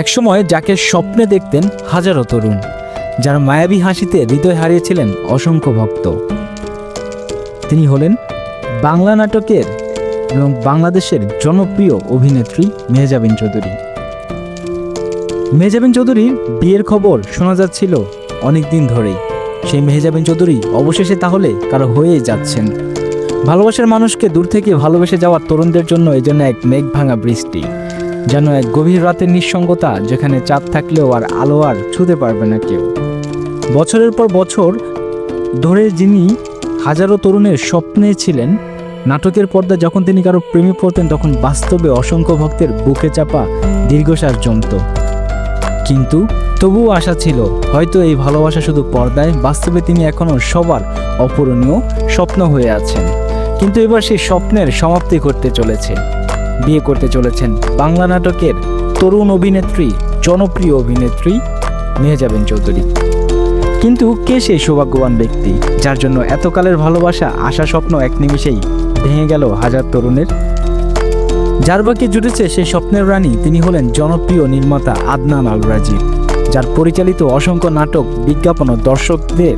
একসময় যাকে স্বপ্নে দেখতেন হাজারো তরুণ, যার মায়াবী হাসিতে হৃদয় হারিয়েছিলেন অসংখ্য ভক্ত। তিনি হলেন বাংলা নাটকের এবং বাংলাদেশের জনপ্রিয় অভিনেত্রী মেহজাবিন চৌধুরী। মেহজাবিন চৌধুরীর বিয়ের খবর শোনা যাচ্ছিল অনেক দিন ধরেই। সেই মেহজাবিন চৌধুরী অবশেষে তাহলে কারও হয়েই যাচ্ছেন। ভালোবাসার মানুষকে দূর থেকে ভালোবেসে যাওয়ার তরুণদের জন্য এই জন্য এক মেঘ ভাঙা বৃষ্টি। যেন এক গভীর রাতের নিঃসঙ্গতা, যেখানে চাঁদ থাকলেও আর আলো আর ছুঁতে পারবে না কেউ। বছরের পর বছর ধরে যিনি হাজারো তরুণের স্বপ্নে ছিলেন, নাটকের পর্দা যখন তিনি কারও প্রেমে পড়তেন, তখন বাস্তবে অসংখ্য ভক্তের বুকে চাপা দীর্ঘশ্বাস জমত। কিন্তু তবুও আশা ছিল, হয়তো এই ভালোবাসা শুধু পর্দায়, বাস্তবে তিনি এখনও সবার অপূরণীয় স্বপ্ন হয়ে আছেন। কিন্তু এবার সেই স্বপ্নের সমাপ্তি করতে চলেছে। বিয়ে করতে চলেছেন। বাংলা নাটকের তরুণ অভিনেত্রী, জনপ্রিয় অভিনেত্রী মেহজাবিন চৌধুরী। কিন্তু কে সেই সৌভাগ্যবান ব্যক্তি যার জন্য এতকালের ভালোবাসা, আশা, স্বপ্ন এক নিমিষেই ভেঙে গেল হাজার তরুণের? যার বাকি জুটেছে সেই স্বপ্নের রানী তিনি হলেন জনপ্রিয় নির্মাতা আদনান আল রাজীব যার পরিচালিত অসংখ্য নাটক, বিজ্ঞাপন ও দর্শকদের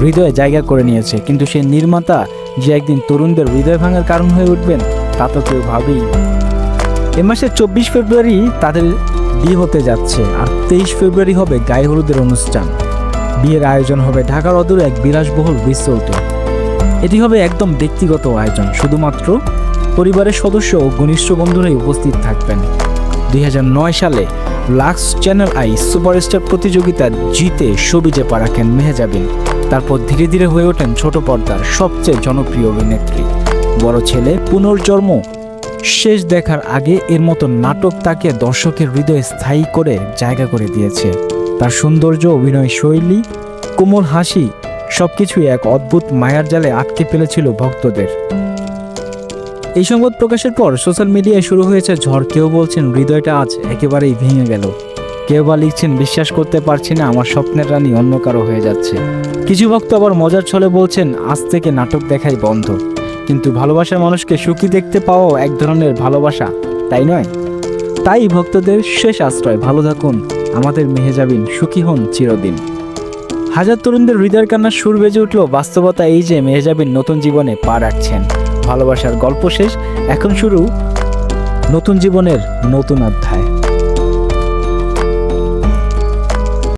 হৃদয়ে জায়গা করে নিয়েছে। কিন্তু সেই নির্মাতা যে একদিন তরুণদের হৃদয় ভাঙার কারণ হয়ে উঠবেন তা তো কেউ ভাবেই এ মাসের চব্বিশ ফেব্রুয়ারি তাদের বিয়ে হতে যাচ্ছে, আর তেইশ ফেব্রুয়ারি হবে গায়ে হলুদের অনুষ্ঠান। বিয়ের আয়োজন হবে ঢাকার অদূরে এক বিলাসবহুল রিসোর্টে। এটি হবে একদম ব্যক্তিগত আয়োজন, শুধুমাত্র পরিবারের সদস্য ও ঘনিষ্ঠ বন্ধুরাই উপস্থিত থাকবেন। দুই হাজার নয় সালে লাক্স চ্যানেল আই সুপারস্টার প্রতিযোগিতা জিতে সবিজে পা রাখেন মেহজাবিন। তারপর ধীরে ধীরে হয়ে ওঠেন ছোট পর্দার সবচেয়ে জনপ্রিয় অভিনেত্রী। বড় ছেলে পুনর্জন্ম। শেষ দেখার আগে এর মতো নাটক তাকে দর্শকের হৃদয়ে স্থায়ী করে জায়গা করে দিয়েছে। তার সৌন্দর্য, অভিনয় শৈলী, কোমল হাসি সবকিছুই এক অদ্ভুত মায়ার জালে আটকে ফেলেছিল ভক্তদের। এই সংবাদ প্রকাশের পর সোশ্যাল মিডিয়ায় শুরু হয়েছে ঝড়। কেউ বলছেন হৃদয়টা আজ একেবারেই ভেঙে গেল। কেউ বা লিখছেন, বিশ্বাস করতে পারছি না, আমার স্বপ্নের রানী অন্য কারও হয়ে যাচ্ছে। কিছু ভক্ত আবার মজার ছলে বলছেন, আজ থেকে নাটক দেখাই বন্ধ। কিন্তু ভালোবাসার মানুষকে সুখী দেখতে পাওয়াও এক ধরনের ভালোবাসা, তাই নয়? তাই ভক্তদের শেষ আশ্রয়, ভালো থাকুন। আমাদের মেহেজাবিন, সুখী হন চিরদিন। হাজার তরুণদের হৃদয়ের কান্নার সুর বেজে উঠলেও বাস্তবতা এই যে মেহেজাবিন নতুন জীবনে পা রাখছেন। ভালোবাসার গল্প শেষ, এখন শুরু নতুন জীবনের নতুন অধ্যায়।